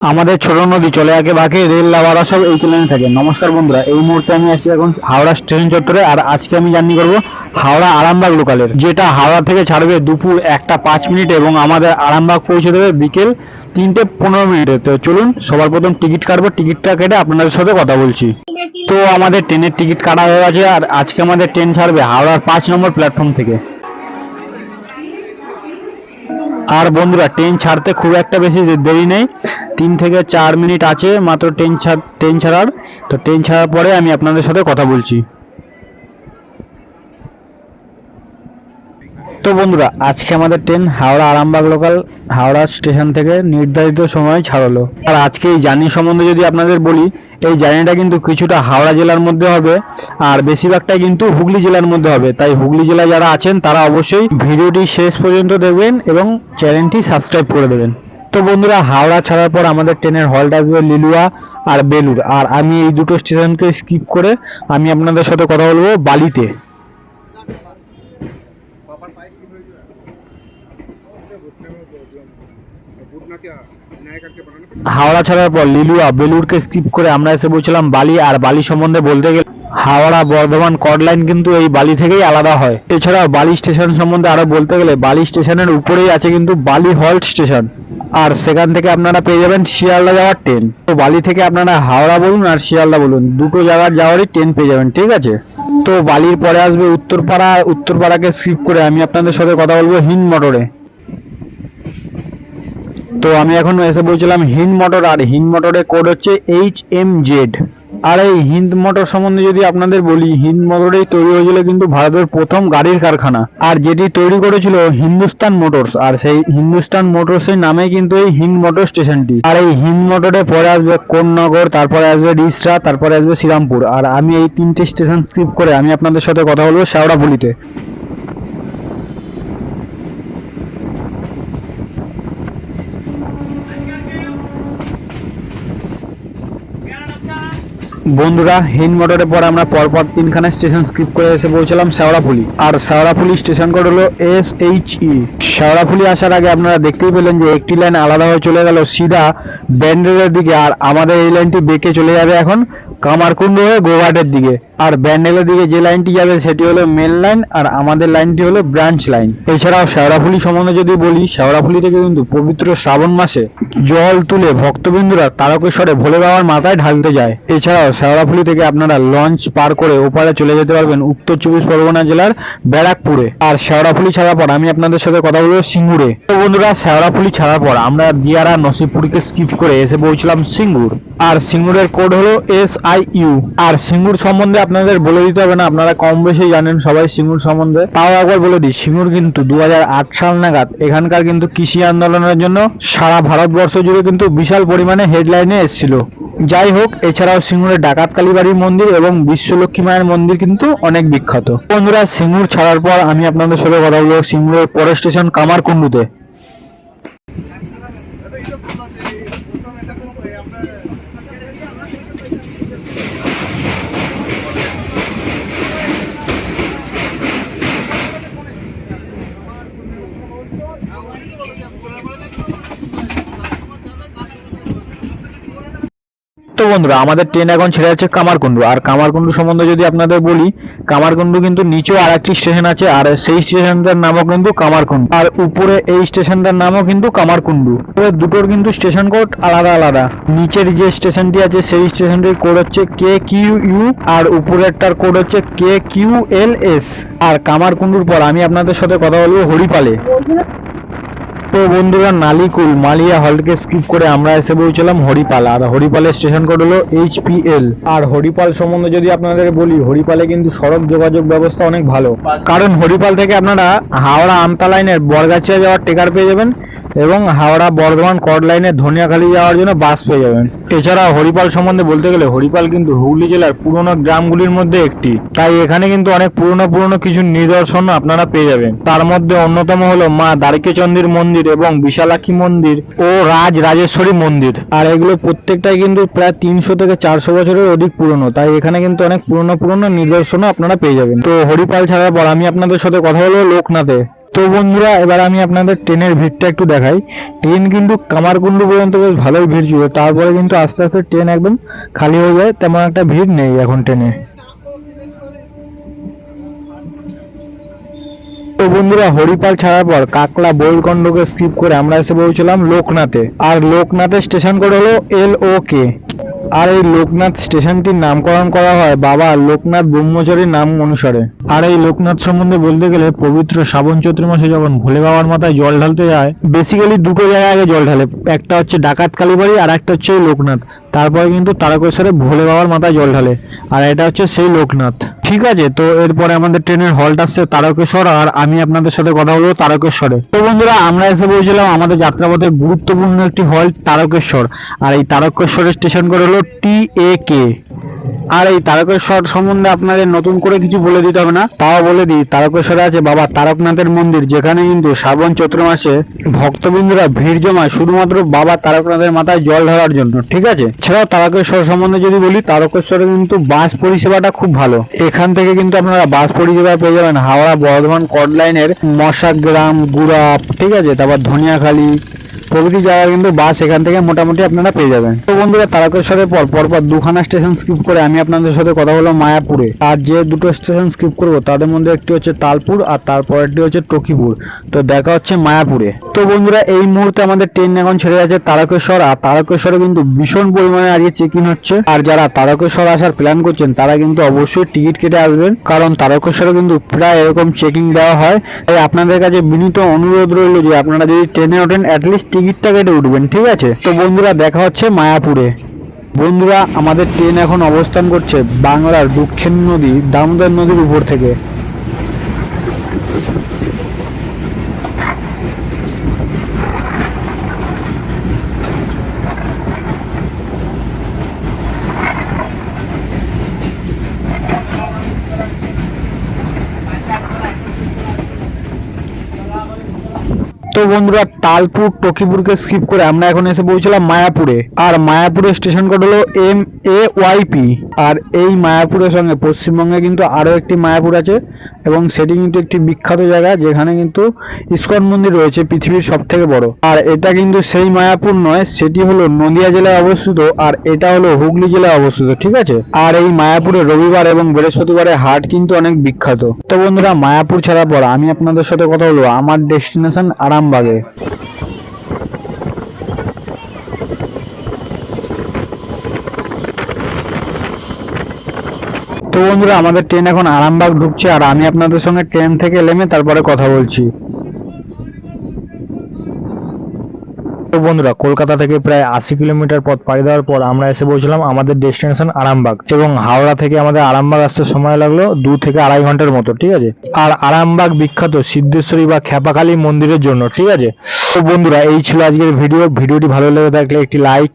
আমাদের ছোট নদী চলে আগে বাকি, রেল লাভারা সব এই চ্যানেলে থাকে। নমস্কার বন্ধুরা, এই মুহূর্তে আমি আছি এখন হাওড়া স্টেশন চত্বরে, আর আজকে আমি জার্নি করব হাওড়া আরামবাগ লোকালের যেটা হাওড়া থেকে ছাড়বে দুপুর একটা পাঁচ মিনিট এবং আমাদের আরামবাগ পৌঁছে দেবে বিকেল তিনটে পনেরো মিনিটে। তো চলুন, সবার প্রথম টিকিট কাটবো। টিকিটটা কেটে আপনাদের সাথে কথা বলছি। তো আমাদের ট্রেনের টিকিট কাটা হয়ে গেছে, আর আজকে আমাদের ট্রেন ছাড়বে হাওড়ার পাঁচ নম্বর প্ল্যাটফর্ম থেকে। আর বন্ধুরা ট্রেন ছাড়তে খুব একটা বেশি দেরি নেই। তিন থেকে চার মিনিট আছে, মাত্র ট্রেন ছাড় ট্রেন ছাড়ার। তো ট্রেন ছাড়ার পরে আমি আপনাদের সাথে কথা বলছি। তো বন্ধুরা, আজকে আমাদের train Howrah Arambagh local Howrah station থেকে নির্ধারিত সময় ছাড়লো। আর আজকে এই জার্নি সম্বন্ধে যদি আপনাদের বলি, এই জার্নিটা কিন্তু কিছুটা হাওড়া জেলার মধ্যে হবে, আর বেশিরভাগটাই কিন্তু হুগলি জেলার মধ্যে হবে। তাই হুগলি জেলায় যারা আছেন, তারা অবশ্যই ভিডিওটি শেষ পর্যন্ত দেখবেন এবং চ্যানেলটি সাবস্ক্রাইব করে দেবেন। তো বন্ধুরা, হাওড়া ছাড়ার পর আমাদের ট্রেনের হল্ট আসবে লিলুয়া আর বেলুর আর আমি এই দুটো স্টেশনকে স্কিপ করে আমি আপনাদের সাথে কথা বলব বালিতে। হাওড়া ছাড়ার পর লিলুয়া, বেলুরকে স্কিপ করে আমরা এসে বলছিলাম বালি আর বালি সম্বন্ধে বলতে গেলে হাওড়া বর্ধমান কড লাইন কিন্তু এই বালি থেকেই আলাদা হয়। এছাড়াও বালি স্টেশন সম্বন্ধে আরও বলতে গেলে বালি স্টেশনের উপরেই আছে কিন্তু বালি হল্ট স্টেশন আর সেখান থেকে আপনারা পেয়ে যাবেন শিয়ালদা যাওয়ার ট্রেন তো বালি থেকে আপনারা হাওড়া বলুন আর শিয়ালদা বলুন, দুটো জায়গার যাওয়ারই ট্রেন পেয়ে যাবেন, ঠিক আছে? তো বালির পরে আসবে উত্তরপাড়া, উত্তরপাড়াকে স্কিপ করে আমি আপনাদের সাথে কথা বলব হিন্দ মোটরে। তো আমি এখন এসে বলছিলাম হিন্দ মোটর, আর হিন্দ মোটরের কোড হচ্ছে এইচ এম জেড আর এই হিন্দ মোটর সম্বন্ধে যদি আপনাদের বলি, হিন্দ মোটরেই তৈরি হয়েছিল কিন্তু ভারতের প্রথম গাড়ির কারখানা। আর যেটি তৈরি করেছিল হিন্দুস্তান মোটরস, আর সেই হিন্দুস্তান মোটরসের নামে কিন্তু এই হিন্দ মোটর স্টেশনটি। আর এই হিন্দ মোটরে পরে আসবে কোন্নগর, তারপরে আসবে ডিসরা তারপরে আসবে শ্রীরামপুর। আর আমি এই তিনটে স্টেশন স্কিপ করে আমি আপনাদের সাথে কথা বলব শেওড়াফুলিতে বন্ধুরা, হিন্দ মোটরে পরে আমরা পরপর তিনখানা স্টেশন স্কিপ করে এসে পৌঁছলাম শেওড়াফুলি। আর শেওড়াফুলি স্টেশন কোড হলো এস এইচ ই শেওড়াফুলি আসার আগে আপনারা দেখতেই পেলেন যে একটি লাইন আলাদা হয়ে চলে গেল, সিধা ব্যান্ডেলের দিকে, আর আমাদের এই লাইনটি বেঁকে চলে যাবে এখন কামারকুণ্ড হয়ে গোঘাটের দিকে। আর ব্যান্ডেলের দিকে যে লাইনটি যাবে সেটি হলো মেন লাইন আর আমাদের লাইনটি হলো ব্রাঞ্চ লাইন এছাড়াও শেওড়াফুলি সম্বন্ধে যদি বলি শেওড়াফুলি থেকে কিন্তু পবিত্র শ্রাবণ মাসে জল তুলে ভক্তবিন্দুরা তারকেশ্বরে ভোলে বাবার মাথায় ঢালতে যায়। এছাড়াও শেওড়াফুলি থেকে আপনারা লঞ্চ পার করে ওপারে চলে যেতে পারবেন উত্তর চব্বিশ পরগনা জেলার ব্যারাকপুরে। আর শেওড়াফুলি ছাড়ার পর আমি আপনাদের সাথে কথা বলব সিঙ্গুরে। তো বন্ধুরা, শেওড়াফুলি ছাড়ার পর আমরা দিয়ারা নসিপুরকে স্কিপ করে এসে পৌঁছলাম সিঙ্গুর। আর সিঙ্গুরের কোড হলো S I U R Singur সম্বন্ধে আপনাদের বলে দিতে হবে না, আপনারা কম বেশি জানেন সবাই সিঙ্গুর সম্বন্ধে। তাও একবার বলে দিই, সিঙ্গুর কিন্তু দু হাজার আট সাল নাগাদ এখানকার কিন্তু কৃষি আন্দোলনের জন্য সারা ভারতবর্ষ জুড়ে কিন্তু বিশাল পরিমাণে হেডলাইনে এসেছিল। যাই হোক, এছাড়াও সিঙ্গুরের ডাকাত কালীবাড়ি মন্দির এবং বিশ্বলক্ষ্মী মায়ের মন্দির কিন্তু অনেক বিখ্যাত। বন্ধুরা, সিঙ্গুর ছাড়ার পর আমি আপনাদের সাথে কথা বলব সিঙ্গুরের পরের স্টেশন কামারকুন্ডুতে বন্ধুরা, আমাদের ট্রেন এখন ছেড়ে যাচ্ছে কামারকুন্ডু আর কামারকুন্ডু সম্বন্ধে যদি আপনাদের বলি কামারকুন্ডু কিন্তু নিচেও আর একটি স্টেশন আছে, আর সেই স্টেশনটার নামও কিন্তু কামারকুন্ডু আর উপরে এই স্টেশনটার নামও কিন্তু কামারকুন্ডু দুটোর কিন্তু স্টেশন কোড আলাদা আলাদা। নিচের যে স্টেশনটি আছে, সেই স্টেশনটির কোড হচ্ছে কে কিউ ইউ আর উপরেরটার কোড হচ্ছে কে কিউ এল এস আর কামারকুন্ডুর পর আমি আপনাদের সাথে কথা বলব হরিপালে। তো বন্ধুরা নালিকুল মালিয়া হলকে স্কিপ করে আমরা এসে পৌঁছলাম হরিপাল। আর হরিপালের স্টেশন কোড হলো এইচপিএল আর হরিপাল সম্বন্ধে যদি আপনাদের বলি হরিপালে কিন্তু সড়ক যোগাযোগ ব্যবস্থা অনেক ভালো। কারণ হরিপাল থেকে আপনারা হাওড়া আমতা লাইনের বরগাছিয়া যাওয়ার টেকার পেয়ে যাবেন। এবং হাওড়া বর্ধমান কড লাইনের ধনিয়াখালী যাওয়ার জন্য বাস পেয়ে যাবেন। এছাড়া হরিপাল সম্বন্ধে বলতে গেলে হরিপাল কিন্তু হুগলি জেলার পুরনো গ্রামগুলির মধ্যে একটি। তাই এখানে কিন্তু অনেক পুরনো পুরনো কিছু নিদর্শন আপনারা পেয়ে যাবেন। তার মধ্যে অন্যতম হলো মা দ্বারিকেচন্দ্রীর মন্দির এবং বিশালাক্ষী মন্দির ও রাজ রাজেশ্বরী মন্দির। আর এগুলো প্রত্যেকটাই কিন্তু প্রায় তিনশো থেকে চারশো বছরের অধিক পুরনো। তাই এখানে কিন্তু অনেক পুরনো পুরনো নিদর্শনও আপনারা পেয়ে যাবেন। তো হরিপাল ছাড়ার পর আমি আপনাদের সাথে কথা বলব লোকনাথে। তো বন্ধুরা, এবার আমি আপনাদের ট্রেনের ভিড়টা একটু দেখাই। ট্রেন কিন্তু কামারকুণ্ডু পর্যন্ত বেশ ভালোই ভিড় ছিল। তারপরে কিন্তু আস্তে আস্তে ট্রেন একদম খালি হয়ে যায়, তেমন একটা ভিড় নেই এখন ট্রেনে। তো বন্ধুরা, হরিপাল ছাড়ার পর কাকলা বোলকণ্ডকে স্কিপ করে আমরা এসে পৌঁছলাম লোকনাথে। আর লোকনাথের স্টেশন কোড হলো এল ও কে আর এই লোকনাথ স্টেশনটির নামকরণ করা হয় বাবা লোকনাথ ব্রহ্মচারীর নাম অনুসারে। আর এই লোকনাথ সম্বন্ধে বলতে গেলে পবিত্র শ্রাবণ চৈত্র মাসে যখন ভোলে বাবার মাথায় জল ঢালতে যায় বেসিক্যালি দুটো জায়গায় আগে জল ঢালে। একটা হচ্ছে ডাকাত কালীবাড়ি আর একটা হচ্ছে লোকনাথ। তারপরে কিন্তু তারকেশ্বরে ভোলে বাবার মাথায় জল ঢালে। আর এটা হচ্ছে সেই লোকনাথ। ঠিক আছে? তো এরপরে আমাদের ট্রেনের হল্ট আসছে তারকেশ্বর আর আমি আপনাদের সাথে কথা বলব তারকেশ্বরে। তো বন্ধুরা, আমরা এসে বলছিলাম আমাদের যাত্রাপথের গুরুত্বপূর্ণ একটি হল্ট তারকেশ্বর। আর এই তারকেশ্বরের স্টেশন করে হলো টি এ কে। আর এই তারকেশ্বর সম্বন্ধে আপনাদের নতুন করে কিছু বলে দিতে হবে না। তাও বলে দিই, তারকেশ্বরে আছে বাবা তারকনাথের মন্দির, যেখানে কিন্তু শ্রাবণ চৈত্র মাসে ভক্তবৃন্দরা ভিড় জমায় শুধুমাত্র বাবা তারকনাথের মাথায় জল ঢালার জন্য, ঠিক আছে? এছাড়াও তারকেশ্বর সম্বন্ধে যদি বলি, তারকেশ্বরে কিন্তু বাস পরিষেবাটা খুব ভালো। এখান থেকে কিন্তু আপনারা বাস পরিষেবা পেয়ে যাবেন হাওড়া বর্ধমান কড লাইনের মশাগ্রাম গুড়াপ ঠিক আছে? তারপর ধনিয়াখালী প্রভৃতি জায়গায় কিন্তু বাস এখান থেকে মোটামুটি আপনারা পেয়ে যাবেন। তো বন্ধুরা, তারকেশ্বরের পর, পরপর দুখানা স্টেশন স্কিপ করে আমি আপনাদের সাথে কথা বললাম মায়াপুরে। আর যে দুটো স্টেশন স্কিপ করব, তাদের মধ্যে একটি হচ্ছে তালপুর আর তারপরেরটি হচ্ছে টকিপুর। তো দেখা হচ্ছে মায়াপুরে। তো বন্ধুরা, এই মুহূর্তে আমাদের ট্রেন এখন ছেড়ে যাচ্ছে তারকেশ্বর, আর তারকেশ্বরে কিন্তু ভীষণ পরিমাণে আজকে চেক ইন হচ্ছে। আর যারা তারকেশ্বর আসার প্ল্যান করছেন, তারা কিন্তু অবশ্যই টিকিট কেটে আসবেন। কারণ তারকেশ্বরে কিন্তু প্রায় এরকম চেকিং দেওয়া হয়। তাই আপনাদের কাছে বিনীত অনুরোধ রইল যে, আপনারা যদি ট্রেনে ওঠেন অ্যাটলিস্ট টিকিটটা কেটে উঠবেন, ঠিক আছে? তো বন্ধুরা, দেখা হচ্ছে মায়াপুরে। বন্ধুরা, আমাদের ট্রেন এখন অবস্থান করছে বাংলার দক্ষিণ নদী, দামোদর নদীর উপর থেকে। তো বন্ধুরা, তালপুর, টকিপুরকে স্কিপ করে আমরা এখন এসে পৌঁছলাম মায়াপুরে। আর মায়াপুরের স্টেশন কোড হলো এম এ ওয়াইপি আর এই মায়াপুরের সঙ্গে পশ্চিমবঙ্গে কিন্তু আরও একটি মায়াপুর আছে এবং সেটি কিন্তু একটি বিখ্যাত জায়গা যেখানে কিন্তু ইস্কন মন্দির রয়েছে, পৃথিবীর সব থেকে বড়। আর এটা কিন্তু সেই মায়াপুর নয়, সেটি হলো নদিয়া জেলায় অবস্থিত আর এটা হলো হুগলি জেলায় অবস্থিত, ঠিক আছে? আর এই মায়াপুরে রবিবার এবং বৃহস্পতিবারে হাট কিন্তু অনেক বিখ্যাত। তো বন্ধুরা, মায়াপুর ছাড়ার পর আমি আপনাদের সাথে কথা বলব। আমার ডেস্টিনেশন আরামবাগে তো বন্ধুরা, আমাদের ট্রেন এখন আরামবাগ ঢুকছে, আর আমি আপনাদের সঙ্গে ট্রেন থেকে নেমে তারপরে কথা বলছি। তো বন্ধুরা, কলকাতা থেকে প্রায় আশি কিলোমিটার পথ পাড়ি দেওয়ার পর আমরা এসে পৌঁছলাম আমাদের ডেস্টিনেশন আরামবাগ এবং হাওড়া থেকে আমাদের আরামবাগ আসতে সময় লাগল দু থেকে আড়াই ঘণ্টার মতো, ঠিক আছে? আর আরামবাগ বিখ্যাত সিদ্ধেশ্বরী বা খ্যাপাকালী মন্দিরের জন্য, ঠিক আছে? তো বন্ধুরা, এই ছিল আজকের ভিডিও। ভিডিওটি ভালো লেগে থাকলে একটি লাইক,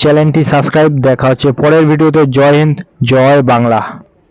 চ্যানেলটি সাবস্ক্রাইব। দেখা হচ্ছে পরের ভিডিওতে। জয় হিন্দ, জয় বাংলা।